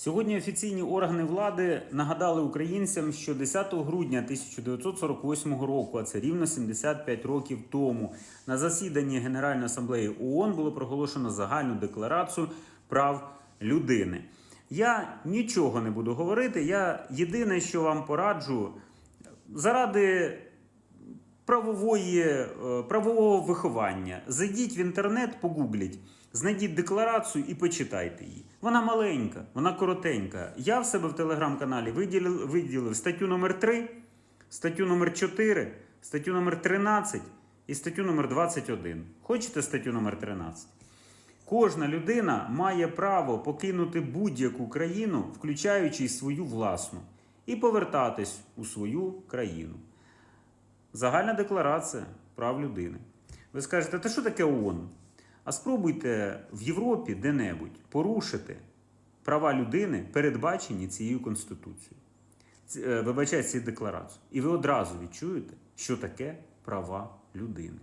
Сьогодні офіційні органи влади нагадали українцям, що 10 грудня 1948 року, а це рівно 75 років тому, на засіданні Генеральної асамблеї ООН було проголошено загальну декларацію прав людини. Я нічого не буду говорити. Я єдине, що вам пораджу, заради правової, е, правового виховання. Зайдіть в інтернет, погугліть, знайдіть декларацію і почитайте її. Вона маленька, вона коротенька. Я в себе в телеграм-каналі виділив, виділив статтю номер 3, статтю номер 4, статтю номер 13 і статтю номер 21. Хочете статтю номер 13? Кожна людина має право покинути будь-яку країну, включаючи свою власну, і повертатись у свою країну. Загальна декларація прав людини. Ви скажете, та що таке ООН? А спробуйте в Європі де-небудь порушити права людини, передбачені цією Конституцією. Е, Вибачайте цією декларацією. І ви одразу відчуєте, що таке права людини.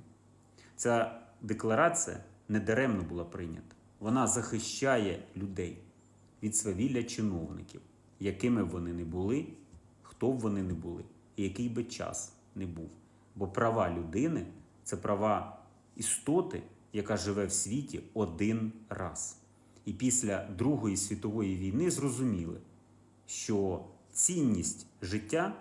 Ця декларація недаремно була прийнята. Вона захищає людей від свавілля чиновників, якими б вони не були, хто б вони не були, і який би час не був. Бо права людини це права істоти, яка живе в світі один раз. І після Другої світової війни зрозуміли, що цінність життя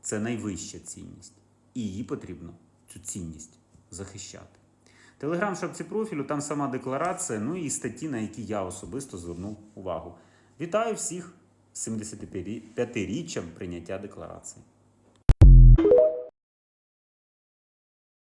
це найвища цінність, і її потрібно цю цінність захищати. Телеграм шапці профілю, там сама декларація, ну і статті, на які я особисто звернув увагу. Вітаю всіх 75-річчям прийняття декларації.